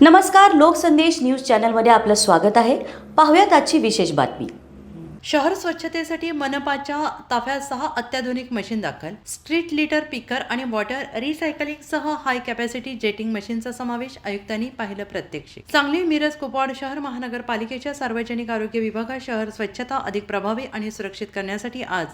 नमस्कार लोकसंदेश न्यूज चॅनलमध्ये आपलं स्वागत आहे. पाहूयात आजची विशेष बातमी. शहर स्वच्छतेसाठी मनपाच्या ताफ्यात सहा अत्याधुनिक मशीन दाखल स्ट्रीट लिटर पिकर आणि वॉटर रिसायकलिंगसह हाय कॅपॅसिटी जेटिंग मशीनचा समावेश आयुक्तांनी पाहिलं प्रत्यक्ष सांगली मिरज कुपवाड शहर महानगरपालिकेच्या सार्वजनिक आरोग्य विभागात शहर स्वच्छता अधिक प्रभावी आणि सुरक्षित करण्यासाठी आज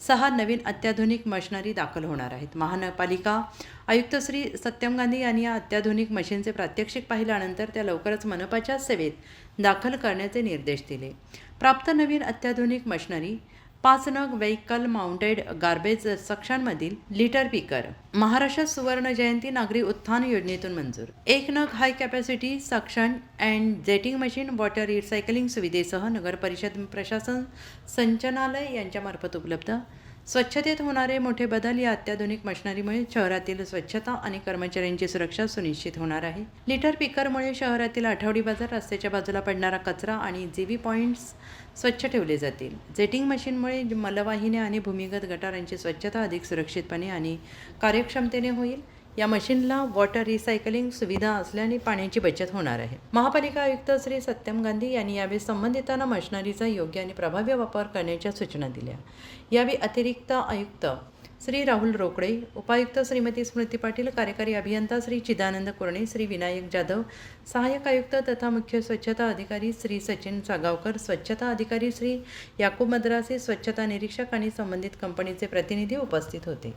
सहा नवीन अत्याधुनिक मशिनरी दाखल होणार आहेत. महानगरपालिका आयुक्त श्री सत्यम गांधी यांनी या अत्याधुनिक मशीनचे प्रात्यक्षिक पाहिल्यानंतर त्या लवकरच मनपाच्या सेवेत दाखल करण्याचे निर्देश दिले. प्राप्त नवीन अत्याधुनिक मशिनरी पाच नग व्हेकल माउंटेड गार्बेज सक्षांमधील लिटर पिकर महाराष्ट्र सुवर्ण जयंती नागरी उत्थान योजनेतून मंजूर. एक नग high capacity suction and jetting machine water recycling सुविधेसह नगर परिषद प्रशासन संचालनालय यांच्यामार्फत उपलब्ध स्वच्छतेत होणारे मोठे बदल या अत्याधुनिक मशिनरीमुळे शहरातील स्वच्छता आणि कर्मचाऱ्यांची सुरक्षा सुनिश्चित होणार आहे. लिटर पिकरमुळे शहरातील आठवडी बाजार रस्त्याच्या बाजूला पडणारा कचरा आणि जीवी पॉईंट्स स्वच्छ ठेवले जातील. जेटिंग मशीनमुळे मलवाहिन्या आणि भूमिगत गटारांची स्वच्छता अधिक सुरक्षितपणे आणि कार्यक्षमतेने होईल. या मशीनला वॉटर रिसायकलिंग सुविधा असल्याने पाण्याची बचत होणार आहे. महापालिका आयुक्त श्री सत्यम गांधी यांनी यावेळी संबंधितांना मशिनरीचा योग्य आणि प्रभावी वापर करण्याच्या सूचना दिल्या. यावेळी अतिरिक्त आयुक्त श्री राहुल रोकडे उपायुक्त श्रीमती स्मृती पाटील कार्यकारी अभियंता श्री चिदानंद कुरणे श्री विनायक जाधव सहाय्यक आयुक्त तथा मुख्य स्वच्छता अधिकारी श्री सचिन सागावकर स्वच्छता अधिकारी श्री याकूब मद्रासे स्वच्छता निरीक्षक आणि संबंधित कंपनीचे प्रतिनिधी उपस्थित होते.